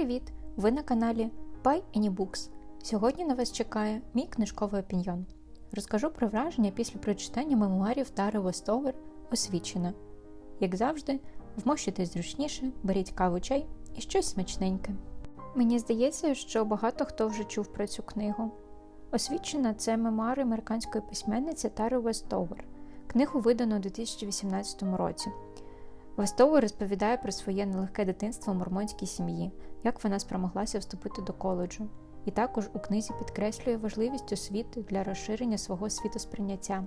привіт! Ви на каналі Buy Any Books. Сьогодні на вас чекає мій книжковий опіньйон. Розкажу про враження після прочитання мемуарів Тари Вестовер освічена. Як завжди, вмощуйтесь зручніше, беріть каву чай і щось смачненьке. Мені здається, що багато хто вже чув про цю книгу. Освічена це мемуари американської письменниці Тари Вестовер. Книгу видано у 2018 році. Вестовер розповідає про своє нелегке дитинство в мормонській сім'ї, як вона спромоглася вступити до коледжу, і також у книзі підкреслює важливість освіти для розширення свого світосприйняття.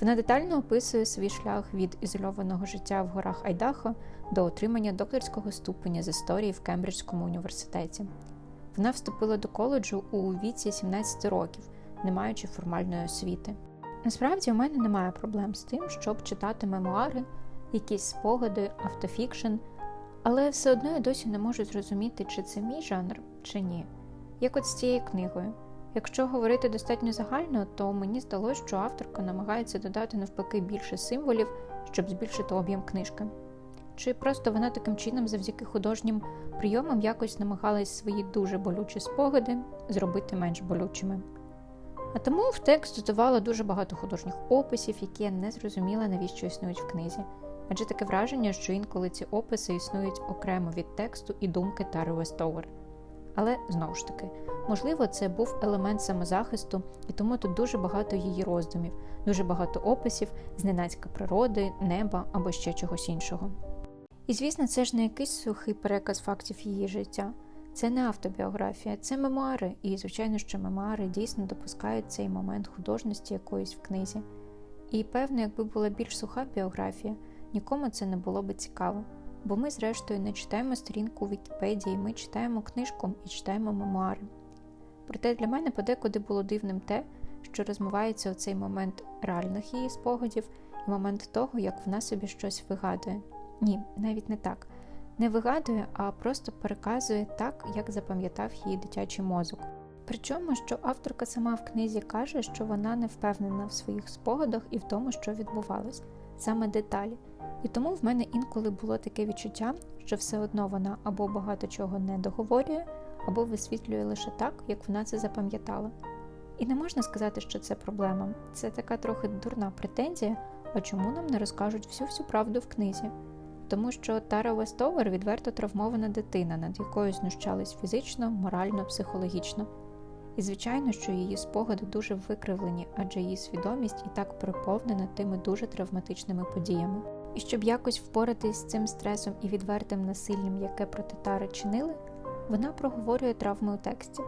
Вона детально описує свій шлях від ізольованого життя в горах Айдахо до отримання докторського ступеня з історії в Кембриджському університеті. Вона вступила до коледжу у віці 17 років, не маючи формальної освіти. Насправді, у мене немає проблем з тим, щоб читати мемуари, якісь спогади, автофікшн, але все одно я досі не можу зрозуміти, чи це мій жанр, чи ні. Як от з цією книгою. Якщо говорити достатньо загально, то мені здалося, що авторка намагається додати навпаки більше символів, щоб збільшити об'єм книжки. Чи просто вона таким чином, завдяки художнім прийомам, якось намагалась свої дуже болючі спогади зробити менш болючими. А тому в текст додавала дуже багато художніх описів, які я не зрозуміла, навіщо існують в книзі. Адже таке враження, що інколи ці описи існують окремо від тексту і думки Тари Вестовер. Але знову ж таки, можливо, це був елемент самозахисту, і тому тут дуже багато її роздумів, дуже багато описів, зненацька природи, неба або ще чогось іншого. І звісно, це ж не якийсь сухий переказ фактів її життя. Це не автобіографія, це мемуари, і, звичайно, що мемуари дійсно допускають цей момент художності якоїсь в книзі. І, певно, якби була більш суха біографія, нікому це не було би цікаво, бо ми, зрештою, не читаємо сторінку Вікіпедії, ми читаємо книжку і читаємо мемуари. Проте для мене подекуди було дивним те, що розмивається оцей момент реальних її спогадів і момент того, як вона собі щось вигадує. Ні, навіть не так. Не вигадує, а просто переказує так, як запам'ятав її дитячий мозок. Причому, що авторка сама в книзі каже, що вона не впевнена в своїх спогадах і в тому, що відбувалось, саме деталі. І тому в мене інколи було таке відчуття, що все одно вона або багато чого не договорює, або висвітлює лише так, як вона це запам'ятала. І не можна сказати, що це проблема. Це така трохи дурна претензія, а чому нам не розкажуть всю всю правду в книзі? Тому що Тара Вестовер відверто травмована дитина, над якою знущались фізично, морально, психологічно. І, звичайно, що її спогади дуже викривлені, адже її свідомість і так переповнена тими дуже травматичними подіями. І щоб якось впоратись з цим стресом і відвертим насиллям, яке проти Тари чинили, вона проговорює травми у тексті.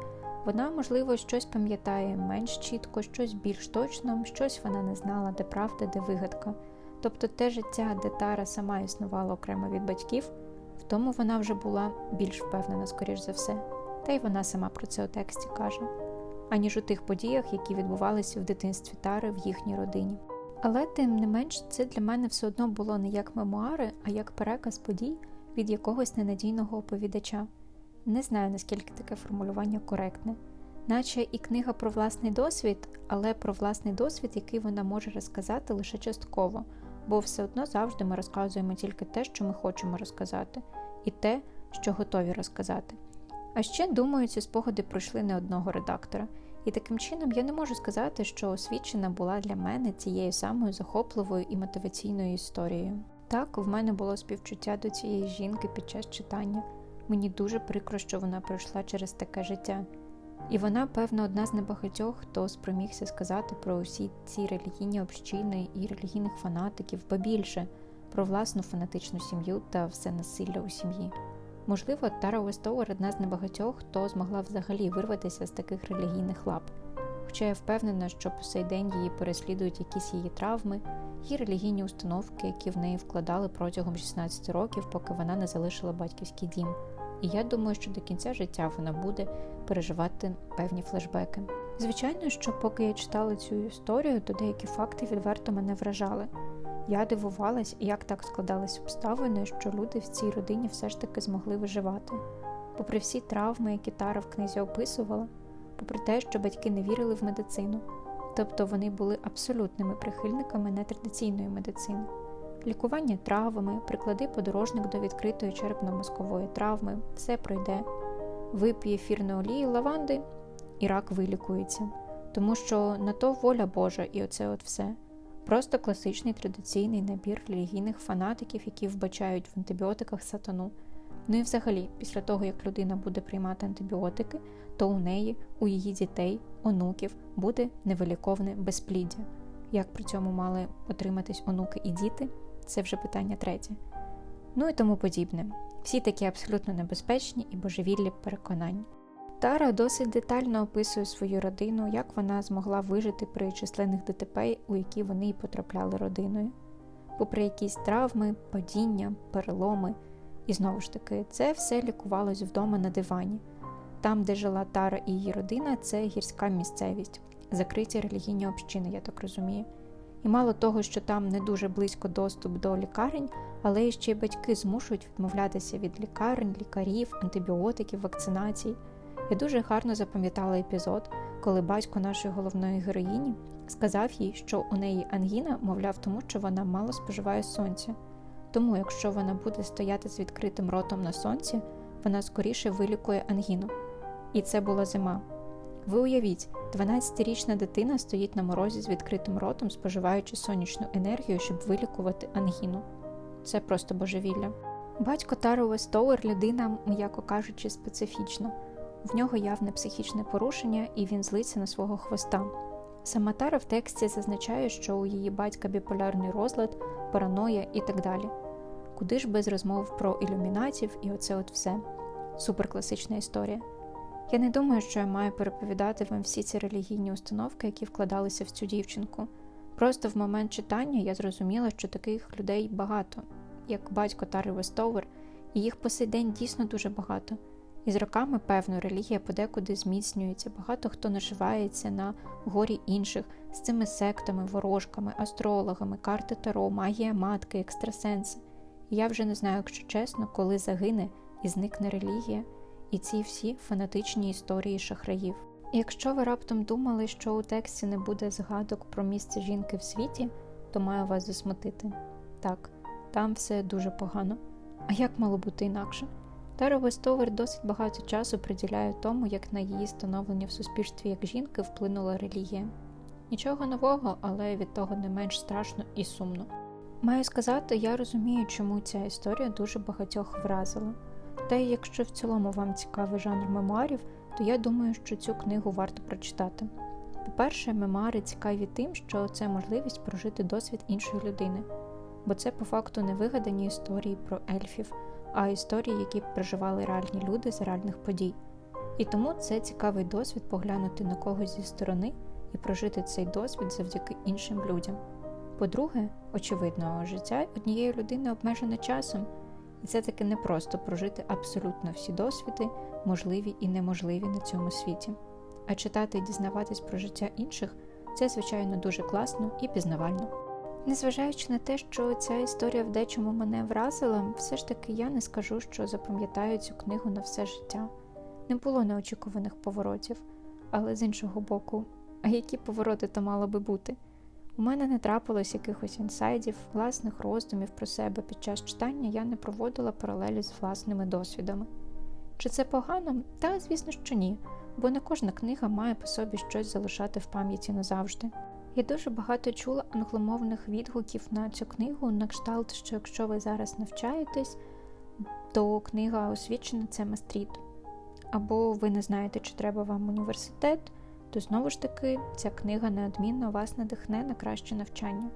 Вона, можливо, щось пам'ятає менш чітко, щось більш точно, щось вона не знала, де правда, де вигадка. Тобто те життя, де Тара сама існувала окремо від батьків, в тому вона вже була більш впевнена, скоріш за все, та й вона сама про це у тексті каже, аніж у тих подіях, які відбувалися в дитинстві Тари в їхній родині. Але тим не менш, це для мене все одно було не як мемуари, а як переказ подій від якогось ненадійного оповідача. Не знаю, наскільки таке формулювання коректне, наче і книга про власний досвід, але про власний досвід, який вона може розказати лише частково, бо все одно завжди ми розказуємо тільки те, що ми хочемо розказати, і те, що готові розказати. А ще, думаю, ці спогади пройшли не одного редактора, і таким чином я не можу сказати, що освічена була для мене цією самою захопливою і мотиваційною історією. Так, в мене було співчуття до цієї жінки під час читання. Мені дуже прикро, що вона пройшла через таке життя. І вона, певно, одна з небагатьох, хто спромігся сказати про усі ці релігійні общини і релігійних фанатиків, ба більше про власну фанатичну сім'ю та все насилля у сім'ї. Можливо, Тара Вестовер одна з небагатьох, хто змогла взагалі вирватися з таких релігійних лап. Хоча я впевнена, що по сей день її переслідують якісь її травми, її релігійні установки, які в неї вкладали протягом 16 років, поки вона не залишила батьківський дім. І я думаю, що до кінця життя вона буде переживати певні флешбеки. Звичайно, що поки я читала цю історію, то деякі факти відверто мене вражали. Я дивувалась, як так складались обставини, що люди в цій родині все ж таки змогли виживати. Попри всі травми, які Тара в книзі описувала, попри те, що батьки не вірили в медицину, тобто вони були абсолютними прихильниками нетрадиційної медицини. Лікування травами, приклади подорожник до відкритої черепно-мозкової травми, все пройде. вип'є ефірної олії лаванди, і рак вилікується. Тому що на то воля Божа, і оце от все. Просто класичний традиційний набір релігійних фанатиків, які вбачають в антибіотиках сатану. Ну і взагалі, після того, як людина буде приймати антибіотики, то у неї, у її дітей, онуків буде невиліковне безпліддя. Як при цьому мали отриматись онуки і діти, це вже питання третє. Ну і тому подібне. Всі такі абсолютно небезпечні і божевіллі переконання. Тара досить детально описує свою родину, як вона змогла вижити при численних ДТП, у які вони й потрапляли родиною. Попри якісь травми, падіння, переломи. І знову ж таки, це все лікувалось вдома на дивані. Там, де жила Тара і її родина, це гірська місцевість, закриті релігійні общини, я так розумію. І мало того, що там не дуже близько доступ до лікарень, але ще й батьки змушують відмовлятися від лікарень, лікарів, антибіотиків, вакцинацій. Я дуже гарно запам'ятала епізод, коли батько нашої головної героїні сказав їй, що у неї ангіна, мовляв, тому що вона мало споживає сонця. Тому, якщо вона буде стояти з відкритим ротом на сонці, вона скоріше вилікує ангіну. І це була зима. Ви уявіть, 12-річна дитина стоїть на морозі з відкритим ротом, споживаючи сонячну енергію, щоб вилікувати ангіну. Це просто божевілля. Батько Таро Вестоуер людина, м'яко кажучи, специфічна. В нього явне психічне порушення, і він злиться на свого хвоста. Сама Тара в тексті зазначає, що у її батька біполярний розлад, параноя і так далі. Куди ж без розмов про ілюмінатів і оце от все. Суперкласична історія. Я не думаю, що я маю переповідати вам всі ці релігійні установки, які вкладалися в цю дівчинку. Просто в момент читання я зрозуміла, що таких людей багато, як батько Тари Вестовер, і їх по сей день дійсно дуже багато. І з роками, певно, релігія подекуди зміцнюється, багато хто наживається на горі інших з цими сектами, ворожками, астрологами, карти Таро, магія матки, екстрасенси. І я вже не знаю, якщо чесно, коли загине і зникне релігія, і ці всі фанатичні історії шахраїв. І якщо ви раптом думали, що у тексті не буде згадок про місце жінки в світі, то маю вас засмутити. Так, там все дуже погано. А як мало бути інакше? Тара Вестовер досить багато часу приділяє тому, як на її становлення в суспільстві як жінки вплинула релігія. Нічого нового, але від того не менш страшно і сумно. Маю сказати, я розумію, чому ця історія дуже багатьох вразила. Та й якщо в цілому вам цікавий жанр мемуарів, то я думаю, що цю книгу варто прочитати. По-перше, мемуари цікаві тим, що це можливість прожити досвід іншої людини, бо це по факту не вигадані історії про ельфів, а історії, які проживали реальні люди з реальних подій. І тому це цікавий досвід поглянути на когось зі сторони і прожити цей досвід завдяки іншим людям. По-друге, очевидно, життя однієї людини обмежене часом, і це таки не просто прожити абсолютно всі досвіди, можливі і неможливі на цьому світі. А читати і дізнаватись про життя інших це, звичайно, дуже класно і пізнавально. Незважаючи на те, що ця історія в дечому мене вразила, все ж таки я не скажу, що запам'ятаю цю книгу на все життя. Не було неочікуваних поворотів, але з іншого боку, а які повороти то мало би бути? У мене не трапилось якихось інсайдів, власних роздумів про себе під час читання я не проводила паралелі з власними досвідами. Чи це погано? Та, звісно, що ні, бо не кожна книга має по собі щось залишати в пам'яті назавжди. Я дуже багато чула англомовних відгуків на цю книгу, на кшталт, що якщо ви зараз навчаєтесь, то книга освічена це мастріт. Або ви не знаєте, чи треба вам університет, то знову ж таки ця книга неодмінно вас надихне на краще навчання.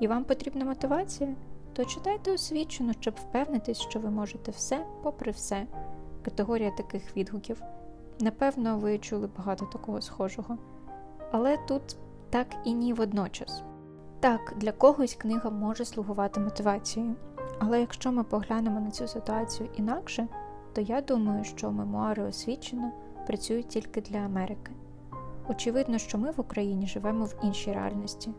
І вам потрібна мотивація, то читайте освічено, щоб впевнитись, що ви можете все, попри все. Категорія таких відгуків. Напевно, ви чули багато такого схожого. Але тут так і ні водночас. Так, для когось книга може слугувати мотивацією, але якщо ми поглянемо на цю ситуацію інакше, то я думаю, що мемуари освічено працюють тільки для Америки. Очевидно, що ми в Україні живемо в іншій реальності.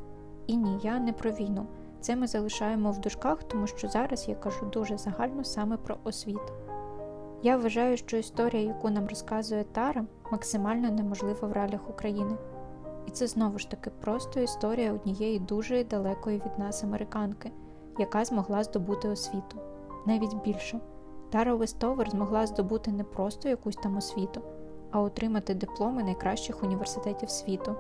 І ні, я не про війну. Це ми залишаємо в дужках, тому що зараз я кажу дуже загально саме про освіту. Я вважаю, що історія, яку нам розказує Тара, максимально неможлива в реаліях України. І це знову ж таки просто історія однієї дуже далекої від нас американки, яка змогла здобути освіту, навіть більше. Тара Вестовер змогла здобути не просто якусь там освіту, а отримати дипломи найкращих університетів світу.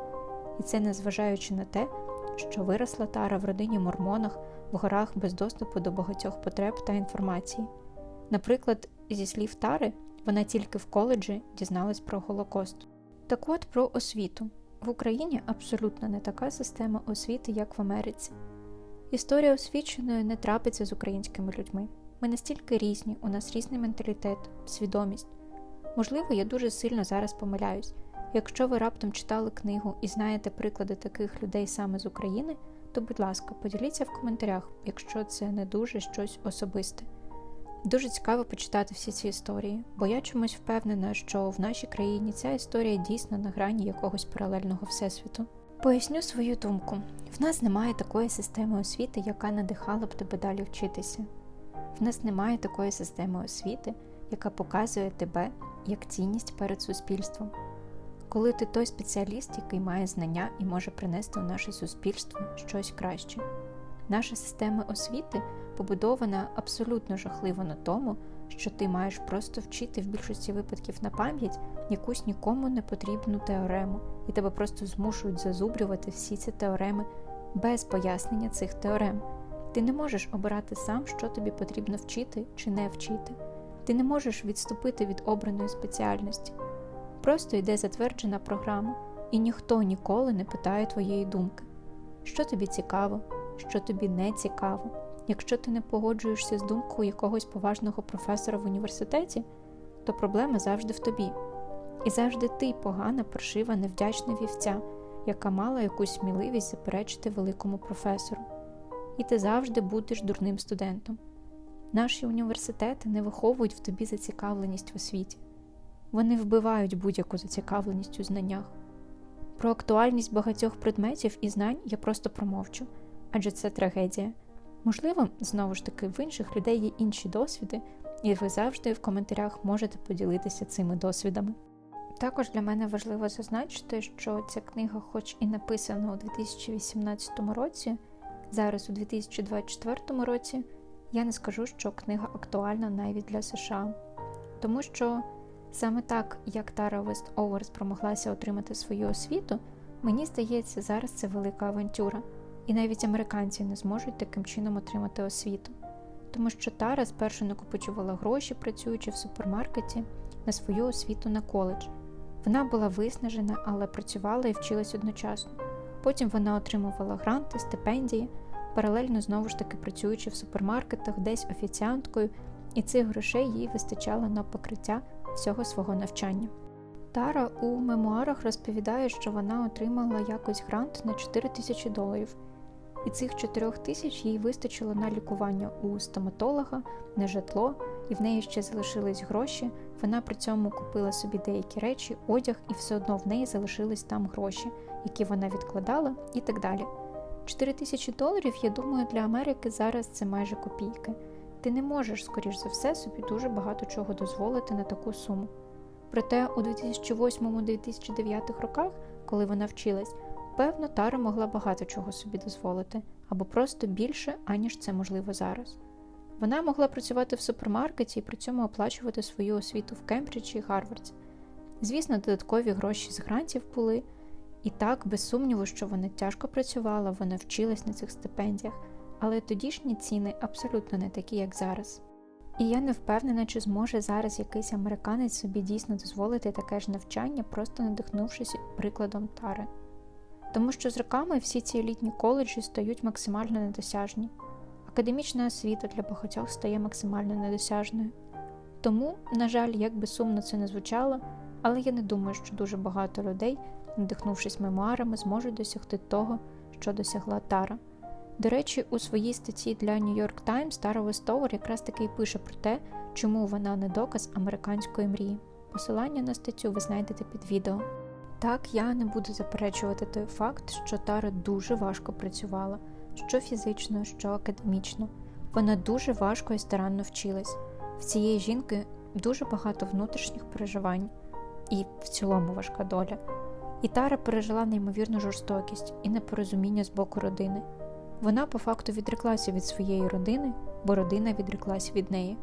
І це незважаючи на те, що виросла Тара в родині мормонах в горах без доступу до багатьох потреб та інформації. Наприклад, зі слів Тари, вона тільки в коледжі дізналась про Голокост. Так от про освіту. В Україні абсолютно не така система освіти, як в Америці. Історія освіченою не трапиться з українськими людьми. Ми настільки різні, у нас різний менталітет, свідомість. Можливо, я дуже сильно зараз помиляюсь. Якщо ви раптом читали книгу і знаєте приклади таких людей саме з України, то, будь ласка, поділіться в коментарях, якщо це не дуже щось особисте. Дуже цікаво почитати всі ці історії, бо я чомусь впевнена, що в нашій країні ця історія дійсно на грані якогось паралельного всесвіту. Поясню свою думку: в нас немає такої системи освіти, яка надихала б тебе далі вчитися. В нас немає такої системи освіти, яка показує тебе як цінність перед суспільством. Коли ти той спеціаліст, який має знання і може принести в наше суспільство щось краще. Наша система освіти побудована абсолютно жахливо на тому, що ти маєш просто вчити в більшості випадків на пам'ять якусь нікому не потрібну теорему, і тебе просто змушують зазубрювати всі ці теореми без пояснення цих теорем. Ти не можеш обирати сам, що тобі потрібно вчити чи не вчити. Ти не можеш відступити від обраної спеціальності. Просто йде затверджена програма, і ніхто ніколи не питає твоєї думки, що тобі цікаво, що тобі не цікаво. Якщо ти не погоджуєшся з думкою якогось поважного професора в університеті, то проблема завжди в тобі. І завжди ти погана, паршива, невдячна вівця, яка мала якусь сміливість заперечити великому професору. І ти завжди будеш дурним студентом. Наші університети не виховують в тобі зацікавленість в освіті. Вони вбивають будь-яку зацікавленість у знаннях. Про актуальність багатьох предметів і знань я просто промовчу, адже це трагедія. Можливо, знову ж таки, в інших людей є інші досвіди, і ви завжди в коментарях можете поділитися цими досвідами. Також для мене важливо зазначити, що ця книга, хоч і написана у 2018 році, зараз у 2024 році, я не скажу, що книга актуальна навіть для США, тому що саме так, як Тара Вест-Овер спромоглася отримати свою освіту, мені здається, зараз це велика авантюра, і навіть американці не зможуть таким чином отримати освіту, тому що Тара спершу накопичувала гроші, працюючи в супермаркеті, на свою освіту на коледж. Вона була виснажена, але працювала і вчилась одночасно. Потім вона отримувала гранти, стипендії, паралельно знову ж таки працюючи в супермаркетах, десь офіціанткою, і цих грошей їй вистачало на покриття всього свого навчання. Тара у мемуарах розповідає, що вона отримала якось грант на 4 тисячі доларів, і цих 4 тисяч їй вистачило на лікування у стоматолога, на житло, і в неї ще залишились гроші. Вона при цьому купила собі деякі речі, одяг, і все одно в неї залишились там гроші, які вона відкладала, і так далі. 4 тисячі доларів, я думаю, для Америки зараз це майже копійки. Ти не можеш, скоріш за все, собі дуже багато чого дозволити на таку суму. Проте у 2008-2009 роках, коли вона вчилась, певно, Тара могла багато чого собі дозволити, або просто більше, аніж це можливо зараз. Вона могла працювати в супермаркеті і при цьому оплачувати свою освіту в Кембриджі і Гарварді. Звісно, додаткові гроші з грантів були, і так, без сумніву, що вона тяжко працювала, вона вчилась на цих стипендіях, але тодішні ціни абсолютно не такі, як зараз. І я не впевнена, чи зможе зараз якийсь американець собі дійсно дозволити таке ж навчання, просто надихнувшись прикладом тари. Тому що з роками всі ці елітні коледжі стають максимально недосяжні. Академічна освіта для багатьох стає максимально недосяжною. Тому, на жаль, як би сумно це не звучало, але я не думаю, що дуже багато людей, надихнувшись мемуарами, зможуть досягти того, що досягла Тара. До речі, у своїй статті для New York Times Тара Вестовер якраз таки й пише про те, чому вона не доказ американської мрії. Посилання на статтю ви знайдете під відео. Так, я не буду заперечувати той факт, що Тара дуже важко працювала, що фізично, що академічно. Вона дуже важко і старанно вчилась. В цієї жінки дуже багато внутрішніх переживань і в цілому важка доля. І Тара пережила неймовірну жорстокість і непорозуміння з боку родини. Вона по факту відреклася від своєї родини, бо родина відреклась від неї.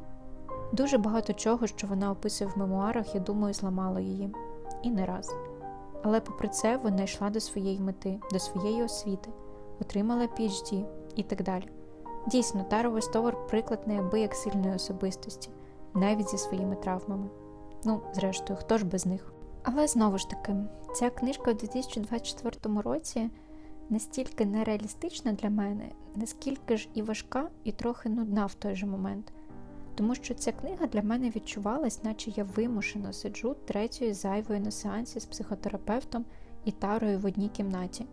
Дуже багато чого, що вона описує в мемуарах, я думаю, зламало її. І не раз. Але попри це вона йшла до своєї мети, до своєї освіти, отримала PhD і так далі. Дійсно, Тара Вестовер приклад неабияк сильної особистості, навіть зі своїми травмами. Ну, зрештою, хто ж без них? Але знову ж таки, ця книжка у 2024 році настільки нереалістична для мене, наскільки ж і важка, і трохи нудна в той же момент. Тому що ця книга для мене відчувалась, наче я вимушено сиджу третьої зайвої на сеансі з психотерапевтом і тарою в одній кімнаті.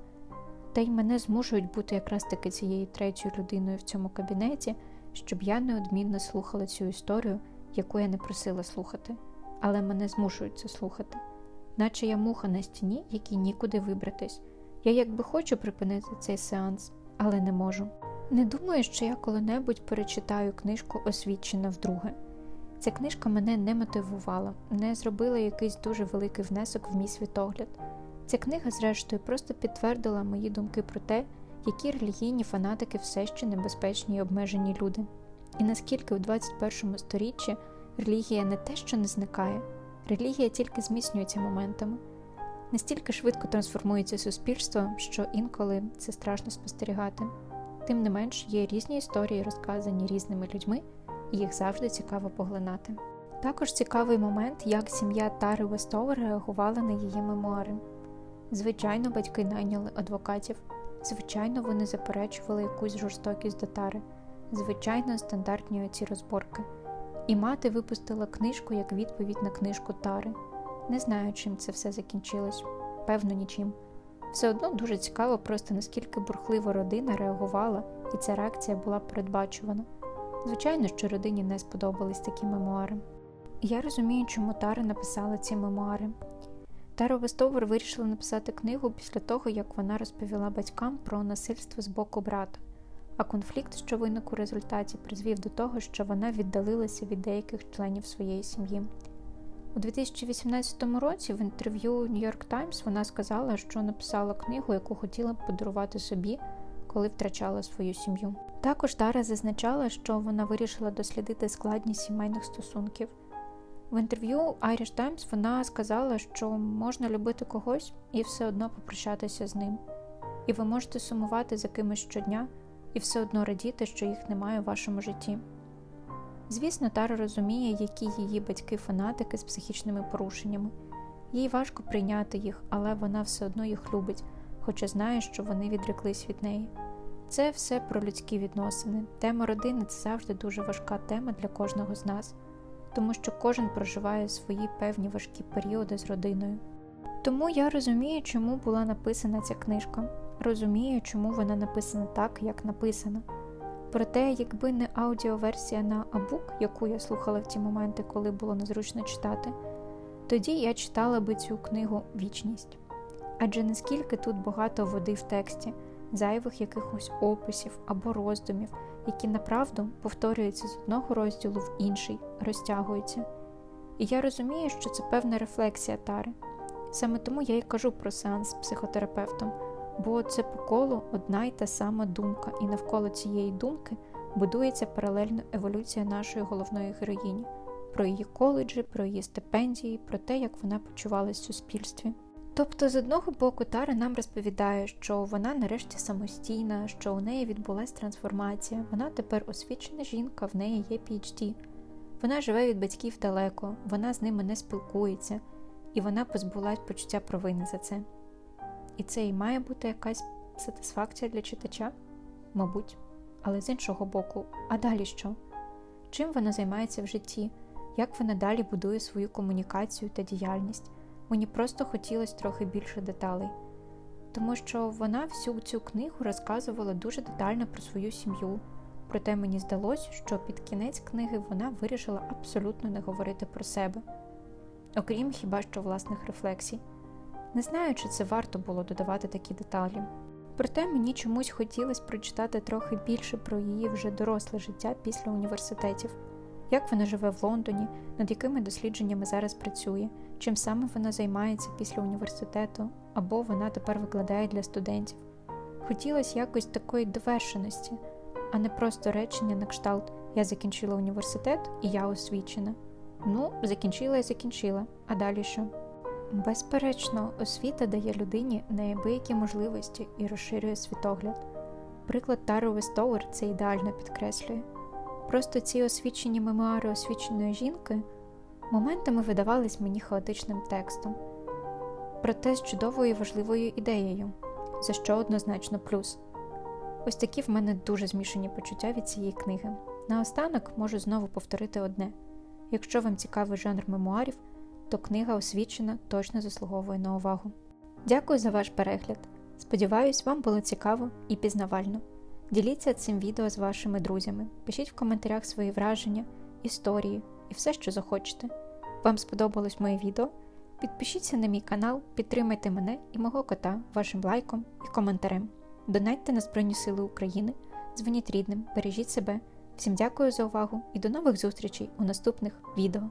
Та й мене змушують бути якраз таки цією третьою людиною в цьому кабінеті, щоб я неодмінно слухала цю історію, яку я не просила слухати, але мене змушують це слухати, наче я муха на стіні, якій нікуди вибратись. Я якби хочу припинити цей сеанс, але не можу. Не думаю, що я коли-небудь перечитаю книжку освічена вдруге. Ця книжка мене не мотивувала, не зробила якийсь дуже великий внесок в мій світогляд. Ця книга, зрештою, просто підтвердила мої думки про те, які релігійні фанатики все ще небезпечні і обмежені люди, і наскільки у 21 сторіччі релігія не те, що не зникає, релігія тільки зміцнюється моментами. Настільки швидко трансформується суспільство, що інколи це страшно спостерігати. Тим не менш, є різні історії, розказані різними людьми, і їх завжди цікаво поглинати. Також цікавий момент, як сім'я Тари Вестовер реагувала на її мемуари. Звичайно, батьки найняли адвокатів, звичайно, вони заперечували якусь жорстокість до Тари, звичайно, стандартні оці розборки. І мати випустила книжку як відповідь на книжку Тари. Не знаю, чим це все закінчилось, певно, нічим. Все одно дуже цікаво, просто наскільки бурхливо родина реагувала, і ця реакція була передбачувана. Звичайно, що родині не сподобались такі мемуари. Я розумію, чому Тара написала ці мемуари. Тара Вестовер вирішила написати книгу після того, як вона розповіла батькам про насильство з боку брата, а конфлікт, що виник у результаті, призвів до того, що вона віддалилася від деяких членів своєї сім'ї. У 2018 році в інтерв'ю New York Times вона сказала, що написала книгу, яку хотіла б подарувати собі, коли втрачала свою сім'ю. Також Тара зазначала, що вона вирішила дослідити складність сімейних стосунків. В інтерв'ю Irish Times вона сказала, що можна любити когось і все одно попрощатися з ним. І ви можете сумувати за кимось щодня і все одно радіти, що їх немає у вашому житті. Звісно, Тара розуміє, які її батьки-фанатики з психічними порушеннями. Їй важко прийняти їх, але вона все одно їх любить, хоча знає, що вони відреклись від неї. Це все про людські відносини. Тема родини це завжди дуже важка тема для кожного з нас, тому що кожен проживає свої певні важкі періоди з родиною. Тому я розумію, чому була написана ця книжка, розумію, чому вона написана так, як написана. Проте, якби не аудіоверсія на Абук, яку я слухала в ті моменти, коли було незручно читати, тоді я читала би цю книгу Вічність. Адже наскільки тут багато води в тексті, зайвих якихось описів або роздумів, які направду повторюються з одного розділу в інший, розтягуються. І я розумію, що це певна рефлексія тари. Саме тому я й кажу про сеанс з психотерапевтом бо це по колу одна й та сама думка, і навколо цієї думки будується паралельна еволюція нашої головної героїні, про її коледжі, про її стипендії, про те, як вона почувалась в суспільстві. Тобто, з одного боку, Тара нам розповідає, що вона нарешті самостійна, що у неї відбулася трансформація, вона тепер освічена жінка, в неї є PhD. Вона живе від батьків далеко, вона з ними не спілкується, і вона позбулась почуття провини за це. І це і має бути якась сатисфакція для читача? Мабуть. Але з іншого боку, а далі що? Чим вона займається в житті? Як вона далі будує свою комунікацію та діяльність? Мені просто хотілося трохи більше деталей, тому що вона всю цю книгу розказувала дуже детально про свою сім'ю. Проте мені здалося, що під кінець книги вона вирішила абсолютно не говорити про себе, окрім хіба що власних рефлексій. Не знаю, чи це варто було додавати такі деталі. Проте мені чомусь хотілося прочитати трохи більше про її вже доросле життя після університетів, як вона живе в Лондоні, над якими дослідженнями зараз працює, чим саме вона займається після університету, або вона тепер викладає для студентів. Хотілося якось такої довершеності, а не просто речення на кшталт Я закінчила університет і я освічена. Ну, закінчила і закінчила. А далі що? Безперечно, освіта дає людині неабиякі можливості і розширює світогляд. Приклад Тари Вестовер це ідеально підкреслює. Просто ці освічені мемуари освіченої жінки моментами видавались мені хаотичним текстом, проте з чудовою і важливою ідеєю, за що однозначно плюс. Ось такі в мене дуже змішані почуття від цієї книги. Наостанок можу знову повторити одне: якщо вам цікавий жанр мемуарів, то книга освічена точно заслуговує на увагу. Дякую за ваш перегляд. Сподіваюсь, вам було цікаво і пізнавально. Діліться цим відео з вашими друзями, пишіть в коментарях свої враження, історії і все, що захочете. Вам сподобалось моє відео? Підпишіться на мій канал, підтримайте мене і мого кота вашим лайком і коментарем. Донатьте на Збройні Сили України, дзвоніть рідним, бережіть себе. Всім дякую за увагу і до нових зустрічей у наступних відео.